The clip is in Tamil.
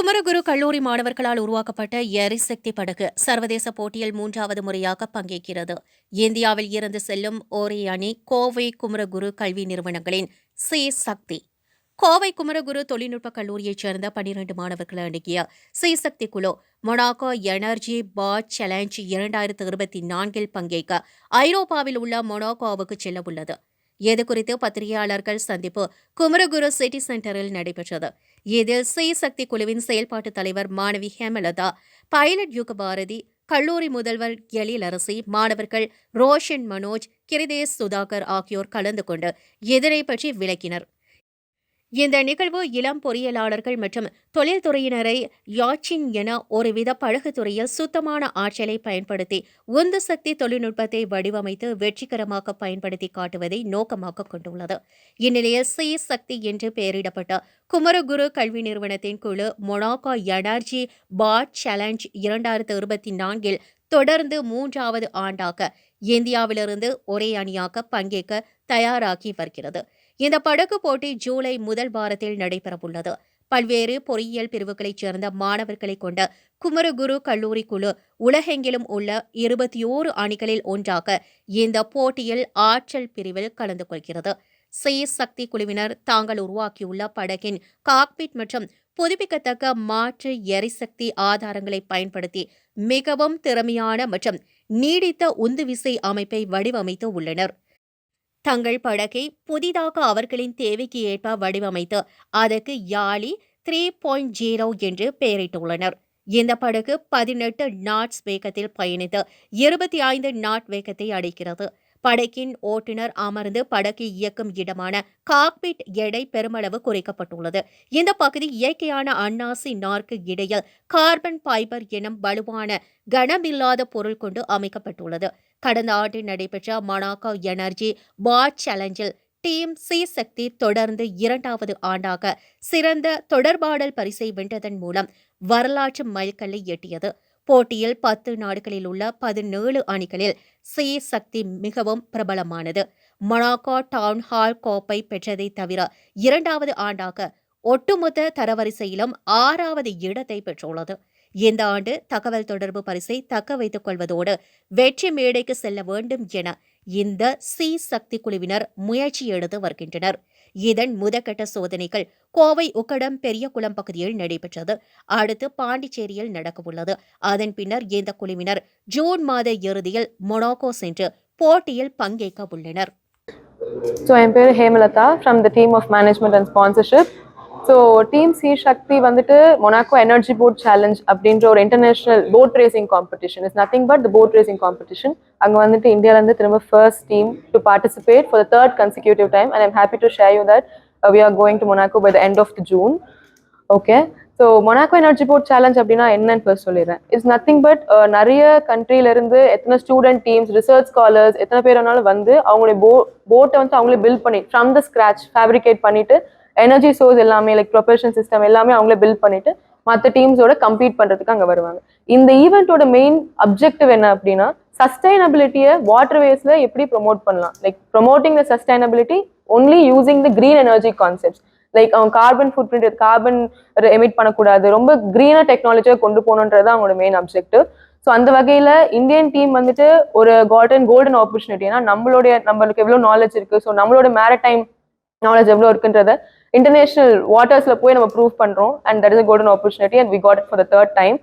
குமரகுரு கல்லூரி மாணவர்களால் உருவாக்கப்பட்ட எரிசக்தி படகு சர்வதேச போட்டியில் மூன்றாவது முறையாக பங்கேற்கிறது. இந்தியாவில் இருந்து செல்லும் ஒரே அணி கோவை குமரகுரு கல்வி நிறுவனங்களின் சி சக்தி. கோவை குமரகுரு தொழில்நுட்ப கல்லூரியைச் சேர்ந்த பன்னிரண்டு மாணவர்கள் அடங்கிய சி சக்தி குழு மொனாக்கோ எனர்ஜி பாட் சேலஞ்ச் இரண்டாயிரத்து இருபத்தி நான்கில் பங்கேற்க ஐரோப்பாவில் உள்ள மொனாக்கோவுக்கு செல்ல உள்ளது இது குறித்து பத்திரிகையாளர்கள் சந்திப்பு குமரகுரு சிட்டி சென்டரில் நடைபெற்றது. இதில் சி சக்தி குழுவின் செயல்பாட்டு தலைவர் மாணவி ஹேமலதா பைலட் யுக பாரதி கல்லூரி முதல்வர் எழிலரசி மாணவர்கள் ரோஷன் மனோஜ் கிரிதேஷ் சுதாகர் ஆகியோர் கலந்து கொண்டு எதிரை பற்றி விளக்கினர். இந்த நிகழ்வு இளம் பொறியியலாளர்கள் மற்றும் தொழில்துறையினரை யாச்சின் என ஒருவித படகுத்துறையில் சுத்தமான ஆற்றலை பயன்படுத்தி உந்து சக்தி தொழில்நுட்பத்தை வடிவமைத்து வெற்றிகரமாக பயன்படுத்தி காட்டுவதை நோக்கமாக கொண்டுள்ளது. இந்நிலையில் சி சக்தி என்று பெயரிடப்பட்ட குமரகுரு கல்வி நிறுவனத்தின் குழு மொனாக்கோ எனர்ஜி பாட் சேலஞ்ச் இரண்டாயிரத்து இருபத்தி நான்கில் தொடர்ந்து மூன்றாவது ஆண்டாக இந்தியாவிலிருந்து ஒரே அணியாக பங்கேற்க தயாராகி வருகிறது. இந்த படகு போட்டி ஜூலை முதல் வாரத்தில் நடைபெறவுள்ளது. பல்வேறு பொறியியல் பிரிவுகளைச் சேர்ந்த மாணவர்களை கொண்ட குமரகுரு கல்லூரி குழு உலகெங்கிலும் உள்ள இருபத்தி ஓரு அணிகளில் ஒன்றாக இந்த போட்டியில் ஆற்றல் பிரிவில் கலந்து கொள்கிறது. சி சக்தி குழுவினர் தாங்கள் உருவாக்கியுள்ள படகின் காக்பிட் மற்றும் புதுப்பிக்கத்தக்க மாற்று எரிசக்தி ஆதாரங்களை பயன்படுத்தி மிகவும் திறமையான மற்றும் நீடித்த உந்துவிசை அமைப்பை வடிவமைத்து உள்ளனர். தங்கள் படகை புதிதாக அவர்களின் தேவைக்கு ஏற்ப வடிவமைத்து அதற்கு யாழி த்ரீ பாயிண்ட் ஜீரோ என்று பெயரிட்டுள்ளனர். இந்த படகு பதினெட்டு நாட்ஸ் வேகத்தில் பயணித்து இருபத்தி ஐந்து நாட் வேகத்தை அடைக்கிறது படகின் ஓட்டுநர் அமர்ந்து படகு இயக்கும் இடமான காக்பிட் எடை பெருமளவு குறைக்கப்பட்டுள்ளது. இந்த பகுதி இயற்கையான அன்னாசி நார்க்கு இடையில் கார்பன் ஃபைபர் எனும் வலுவான கனமில்லாத பொருள் கொண்டு அமைக்கப்பட்டுள்ளது. கடந்த ஆண்டில் நடைபெற்ற மனாக்கா எனர்ஜி பாட் சேலஞ்சில் டீம் சி சக்தி தொடர்ந்து இரண்டாவது ஆண்டாக சிறந்த தொடர்பாடல் பரிசை வென்றதன் மூலம் வரலாற்று மைல்கல்லை எட்டியது. போட்டியில் பத்து நாடுகளில் உள்ள பதினேழு அணிகளில் சி சக்தி மிகவும் பிரபலமானது. மொனாக்கோ டவுன் ஹால் கோப்பை பெற்றதை தவிர இரண்டாவது ஆண்டாக ஒட்டுமொத்த தரவரிசையிலும் ஆறாவது இடத்தை பெற்றுள்ளது. இந்த ஆண்டு தகவல் தொடர்பு பரிசை தக்க வைத்துக் கொள்வதோடு வெற்றி மேடைக்கு செல்ல வேண்டும் என இந்த சி சக்தி குழுவினர் முயற்சி எடுத்து வருகின்றனர். இதன் முதற்கட்ட சோதனைகள் கோவை உக்கடம் பெரியகுளம் பகுதியில் நடைபெற்றது. அடுத்து பாண்டிச்சேரியில் நடக்கவுள்ளது. அதன் பின்னர் இந்த குழுவினர் ஜூன் மாத இறுதியில் மொனாக்கோ சென்று போட்டியில் பங்கேற்க உள்ளனர் So, என் பேர் Hemalatha the team of of management and sponsorship so team C Shakti வந்துட்டு மொனாக்கோ எனர்ஜி போட் சேலஞ்ச் அப்படின்ற ஒரு international boat racing competition is nothing but the boat racing competition அங்கே வந்துட்டு இந்தியாவிலேருந்து திரும்ப first team to participate for the third consecutive time and I'm happy to share you that we are going to Monaco by the end of the June okay so Monaco energy boat challenge அப்படின்னா என்னன்னு ஃபர்ஸ்ட் சொல்லிடுறேன். இட்ஸ் நத்திங் பட் நிறைய கண்ட்ரிலேருந்து எத்தனை ஸ்டூடெண்ட் டீம்ஸ் ரிசர்ச் ஸ்காலர்ஸ் எத்தனை பேர் வேணாலும் வந்து அவங்களுடைய போ போட்டை வந்து அவங்களே பில்ட் பண்ணி ஃப்ரம் த ஸ்க்ராச் ஃபேப்ரிகேட் பண்ணிட்டு எனர்ஜி சோர்ஸ் எல்லாமே லைக் ப்ரொபல்ஷன் சிஸ்டம் எல்லாமே அவங்களே பில்ட் பண்ணிட்டு மற்ற டீம்ஸோட கம்பீட் பண்ணுறதுக்கு அங்கே வருவாங்க. இந்த ஈவெண்ட்டோட மெயின் அப்ஜெக்டிவ் என்ன அப்படின்னா சஸ்டைனபிலிட்டியை வாட்டர் வேஸில் எப்படி ப்ரொமோட் பண்ணலாம்? Like promoting the sustainability only using the green energy concepts like அவங்க carbon footprint carbon emit பண்ணக்கூடாது. ரொம்ப க்ரீனாக டெக்னாலஜியை கொண்டு போகணுன்றது அவங்களோட மெயின் அப்ஜெக்டிவ் ஸோ அந்த வகையில் இந்தியன் டீம் வந்துட்டு ஒரு காட்டன் கோல்டன் ஆப்பர்ச்சுனிட்டி ஏன்னா நம்மளுடைய நம்மளுக்கு எவ்வளோ நாலேஜ் இருக்குது ஸோ நம்மளோட மேரடைம் நாலேஜ் எவ்வளோ இருக்குன்றத இன்டர்நேஷனல் வாட்டர்ஸில் போய் நம்ம ப்ரூவ் பண்ணுறோம் and that is a golden opportunity and we got it for the third time